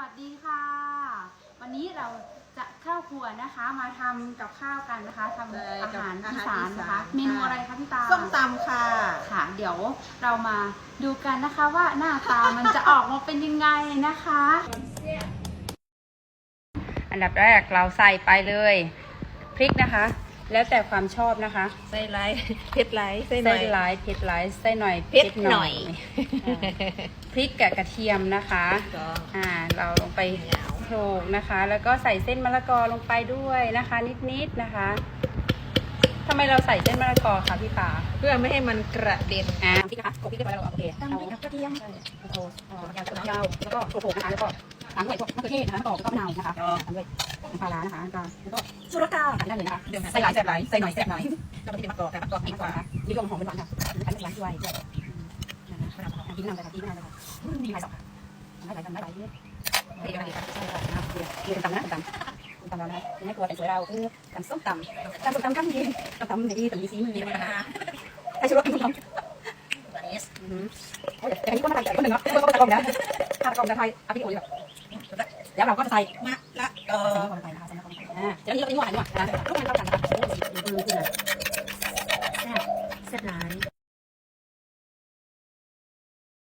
วัสดีค่ะ วันนี้เราจะเข้าครัวนะคะ มาทำกับข้าวกันนะคะทำได้อากับหารอาอีหารสานอีสานนะคะค่ะเมนูอะไรคะพี่ตาส้มตำค่ะ ค่ะ เดี๋ยวเรามาดูกันนะคะว่าหน้าตามันจะออกมาเป็นยังไงนะคะ อันดับแรกเราใส่ไปเลย พริกนะคะ แล้วแต่ความชอบนะคะ ไส้ไลท์เผ็ดไลท์ไส้หน่ใส่อย หลายเผ็ดหลายใส่หน่อยเผ็ดหน่อย อ่าพริกกับกระเทียมนะคะ ก็ อ่า เราลงไปโขลกนะคะ แล้วก็ใส่เส้นมะละกอลงไปด้วยนะคะ นิดๆนะคะทำไมเราใส่เส้นมะละกอคะพี่ปาเพื่อไม่ให้มันกระเด็น อ่าพริกนะคะโขลกพริกเรียบร้อยแล้วโอเคเอาพริกกับกระเทียมโขลกเอ่อยาวกระเทียมแล้วก็โขลกๆนะคะแล้วก็ ตามด้วยพวกมะเขือเทศนะคะมะกอกแล้วก็มะนาวนะคะตามด้วยน้ำปลาร้านะคะแล้วก็แล้วก็ชูรสค่ะใส่ได้เลยนะคะใส่หลายใส่หลายใส่หน่อยใส่หน่อยเราไม่ได้มะกอกแต่มะกอกพริกิกนก่กอนว่านะคะมีรวมหอมเป็นหวานค่ะอันนี้ร้านด้วยด้วยพริกนำเลยค่ะพริกนำเลยค่ะดีหลายสองค่ะทำให้หลายทำให้หลายเยอะดีกันดีค่ะใช่ค่ะนะเดี๋ยวเดี๋ยวตำนะตำตำเรานะไม่กลัวแต่สวยเราคือตำส้มตำตำส้มตำข้างดีตำตำดีตำดีซีมือนะคะไอชูรสกินตำอันนี้แต่อันนี้ก็น่าจะคนหนึ่งเนาะคนก็ตะกองนะถ้าตะกองจะไทยเอาพี่โอ้ยแบบ แล้วเราก็จะใส่มะละกอใส่ลงไปนะคะใส่ลงไปอ่าเดี๋ยวนี้เราไปนวดนวดนะทุกคนเข้ากันนะคะแซ่บหลาย